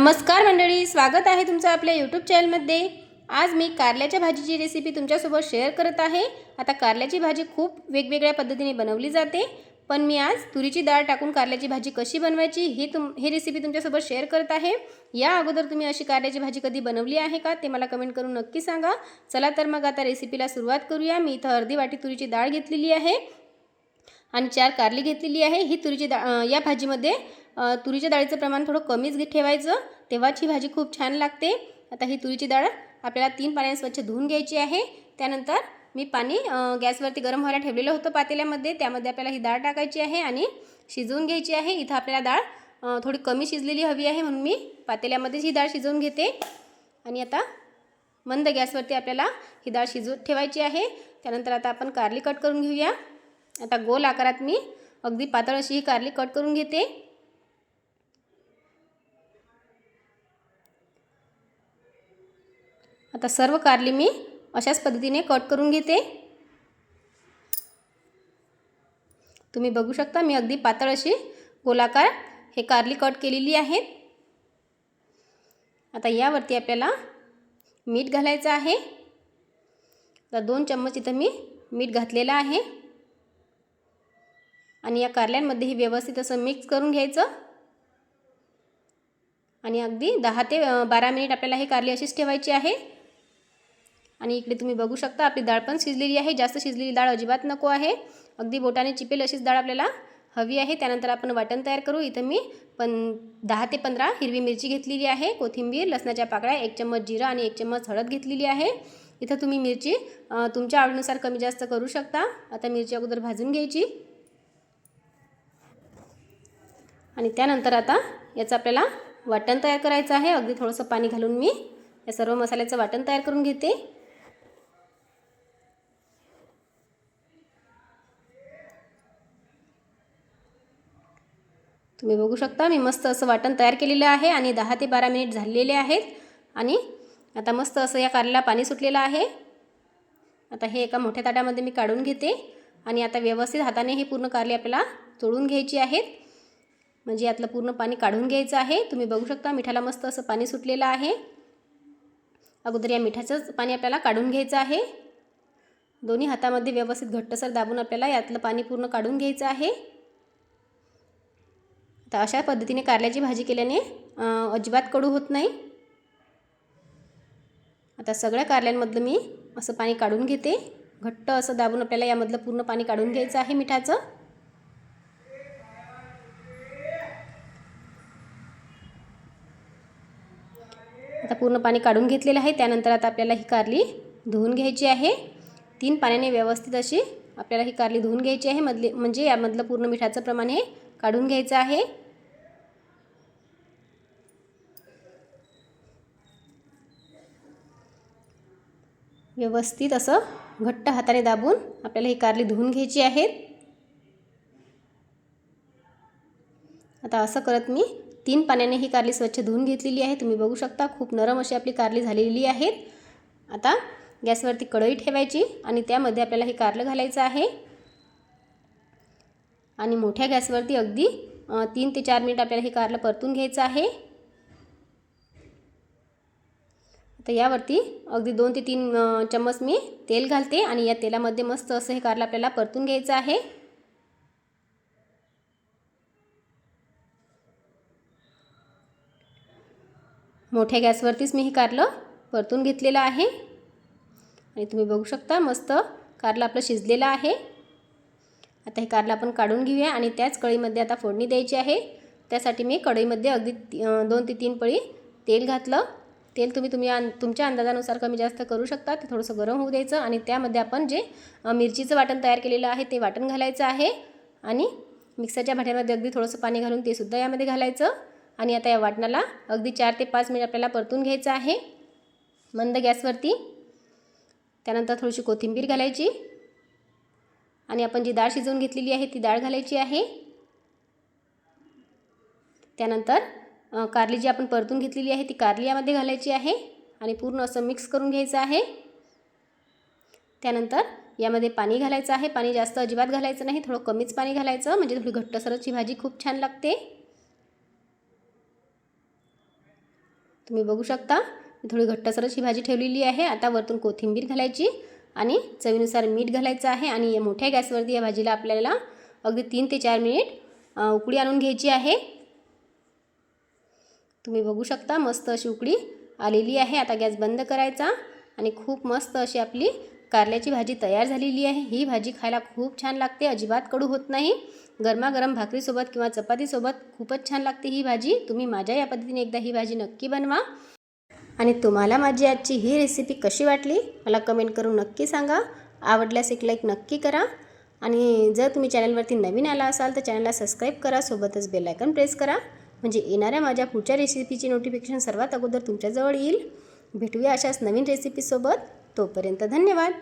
नमस्कार मंडळी स्वागत आहे तुमचं आपल्या यूट्यूब चॅनलमध्ये आज मी कारल्याच्या भाजीची रेसिपी तुमच्यासोबत शेअर करत आहे. आता कारल्याची भाजी खूप वेगवेगळ्या पद्धतीने बनवली जाते. पण मी आज तुरीची डाळ टाकून कारल्याची भाजी कशी बनवायची ही तुम हे रेसिपी तुमच्यासोबत शेअर करत आहे. या अगोदर तुम्ही अशी कारल्याची भाजी कधी बनवली आहे का ते मला कमेंट करून नक्की सांगा. चला तर मग आता रेसिपीला सुरुवात करूया. मी इथं अर्धी वाटी तुरीची डाळ घेतलेली आहे. आणि चार कारली घेतलेली आहे. ही तुरीची डाळ या भाजीमध्ये तुरीच्या डाळीचं प्रमाण थोडं कमीच ठेवायचं. तेव्हाच ही भाजी खूप छान लागते. आता ही तुरीची डाळ आपल्याला तीन पाण्याने स्वच्छ धुवून घ्यायची आहे. त्यानंतर मी पाणी गॅसवरती गरम व्हायला ठेवलेलं होतं पातेल्यामध्ये. त्यामध्ये आपल्याला ही डाळ टाकायची आहे आणि शिजवून घ्यायची आहे. इथं आपल्याला डाळ थोडी कमी शिजलेली हवी आहे म्हणून मी पातेल्यामध्येच ही डाळ शिजवून घेते. आणि आता मंद गॅसवरती आपल्याला ही डाळ शिजवत ठेवायची आहे. त्यानंतर आता आपण कारली कट करून घेऊया. आता गोल आकारात मी अगदी पातळ अशी ही कारली कट करून घेते. आता सर्व कारली मी अशाच पद्धतीने कट करून घेते. तुम्ही बघू शकता मी अगदी पातळ अशी गोलाकार हे कारली कट केलेली आहेत. आता यावरती आपल्याला मीठ घालायचं आहे. आता दोन चम्मच इथं मी मीठ घातलेलं आहे. आणि या कारल्यांमध्ये हे व्यवस्थित असं मिक्स करून घ्यायचं. आणि अगदी दहा ते बारा मिनिट आपल्याला हे कारली अशीच ठेवायची आहे. आणि इकडे तुम्ही बघू शकता आपली डाळ पण शिजलेली आहे. जास्त शिजलेली डाळ अजिबात नको आहे. अगदी बोटाने चिपेल अशीच डाळ आपल्याला हवी आहे. त्यानंतर आपण वाटण तयार करू. इथं मी पण दहा ते पंधरा हिरवी मिरची घेतलेली आहे. कोथिंबीर लसणाच्या पाकळ्या एक चम्मच जिरं आणि एक चम्मच हळद घेतलेली आहे. इथं तुम्ही मिरची तुमच्या आवडीनुसार कमी जास्त करू शकता. आता मिरची अगोदर भाजून घ्यायची. आणि त्यानंतर आता याचं आपल्याला वाटण तयार करायचं आहे. अगदी थोडंसं पाणी घालून मी या सर्व मसाल्याचं वाटण तयार करून घेते. तुम्ही बघू शकता मी मस्त असं वाटण तयार केलेलं आहे आणि दहा ते बारा मिनिट झालेले आहेत. आणि आता मस्त असं या कारल्याला पाणी सुटलेलं आहे. आता हे एका मोठ्या ताटामध्ये मी काढून घेते आणि आता व्यवस्थित हाताने हे पूर्ण कारले आपल्याला तोडून घ्यायची आहेत. म्हणजे यातलं पूर्ण पाणी काढून घ्यायचं आहे. तुम्ही बघू शकता मिठाला मस्त असं पाणी सुटलेलं आहे. अगोदर या मिठाचंच पाणी आपल्याला काढून घ्यायचं आहे. दोन्ही हातामध्ये व्यवस्थित घट्टसर दाबून आपल्याला यातलं पाणी पूर्ण काढून घ्यायचं आहे. तर अशा पद्धतीने कारल्याची भाजी केल्याने अजिबात कडू होत नाही. आता सगळ्या कारल्यांमधलं मी असं पाणी काढून घेते. घट्ट असं दाबून आपल्याला यामधलं पूर्ण पाणी काढून घ्यायचं आहे मिठाचं. आता पूर्ण पाणी काढून घेतलेलं आहे. त्यानंतर आता आपल्याला ही कारली धुवून घ्यायची आहे. तीन पाण्याने व्यवस्थित अशी आपल्याला ही कारली धुवून घ्यायची आहे. मधले म्हणजे यामधलं पूर्ण मिठाचं प्रमाण हे काढून घ्यायचं आहे. व्यवस्थित असं घट्ट हाताने दाबून आपल्याला ही कारली धुवून घ्यायची आहे. आता असं करत मी तीन पाण्याने ही कारली स्वच्छ धुवून घेतलेली आहे. तुम्ही बघू शकता खूप नरम अशी आपली कारली झालेली आहेत आता गॅसवरती कढई ठेवायची आणि त्यामध्ये आपल्याला हे कारलं घालायचं आहे. आणि मोठ्या गॅसवरती अगदी तीन ते चार मिनिट आपल्याला हे कारलं परतून घ्यायचं आहे. तर यावरती अगदी दोन ते तीन चम्मच मी तेल घालते आणि या तेलामध्ये मस्त असं हे कारलं आपल्याला परतून घ्यायचं आहे. मोठ्या गॅसवरतीच मी हे कारलं परतून घेतलेलं आहे. आणि तुम्ही बघू शकता मस्त कारला आपलं शिजलेलं आहे. आता हे कारला आपण काढून घेऊया आणि त्याच कढईमध्ये आता फोडणी द्यायची आहे. त्यासाठी मी कढईमध्ये अगदी दोन ते तीन पळी तेल घातलं. तेल तुम्ही तुम्ही अं, तुमच्या अंदाजानुसार कमी जास्त करू शकता. ते थोडंसं गरम होऊ द्यायचं आणि त्यामध्ये आपण जे मिरचीचं वाटण तयार केलेलं आहे ते वाटण घालायचं आहे. आणि मिक्सरच्या भांड्यामध्ये अगदी थोडंसं पाणी घालून ते सुद्धा यामध्ये घालायचं. आणि आता या वाटणाला अगदी चार ते पाच मिनिट आपल्याला परतून घ्यायचं आहे. मंद गॅसवरती त्यानंतर थोडीशी कोथिंबीर घालायची. आणि आपण जी डाळ शिजवून घेतलेली आहे ती डाळ घालायची आहे. त्यानंतर कारली जी आपण परतून घेतलेली आहे ती कारली यामध्ये घालायची आहे. आणि पूर्ण असं मिक्स करून घ्यायचं आहे. त्यानंतर यामध्ये पाणी घालायचं आहे. पाणी जास्त अजिबात घालायचं नाही. थोडं कमीच पाणी घालायचं. म्हणजे थोडी घट्टसरची भाजी खूप छान लागते. तुम्ही बघू शकता. थोडी घट्टसर अशी भाजी ठेवलेली आहे. आता वरतून कोथिंबीर घालायची आणि चवीनुसार मीठ घालायचं आहे आणि या मोठ्या गॅसवरती या भाजीला आपल्याला अगदी तीन ते चार मिनिट उकडी उकळी आणून घ्यायची आहे. तुम्ही बघू शकता मस्त अशी उकडी आलेली आहे. आता गॅस बंद करायचा आणि खूप मस्त अशी आपली कारल्याची भाजी तयार झालेली आहे. ही भाजी खायला खूप छान लागते अजिबात कडू होत नाही. गरमागरम भाकरीसोबत किंवा चपातीसोबत खूपच छान लागते ही भाजी. तुम्ही माझ्या या पद्धतीने एकदा ही भाजी नक्की बनवा. आणि तुम्हाला माझी आजची ही रेसिपी कशी वाटली मला कमेंट करून नक्की सांगा. आवडल्यास एक लाईक नक्की करा. आणि जर तुम्ही चॅनलवरती नवीन आला असाल तर चॅनलला सबस्क्राईब करा. सोबतच बेलायकन प्रेस करा. म्हणजे येणाऱ्या माझ्या पुढच्या रेसिपीची नोटिफिकेशन सर्वात अगोदर तुमच्याजवळ येईल. भेटूया अशाच नवीन रेसिपीसोबत तोपर्यंत धन्यवाद.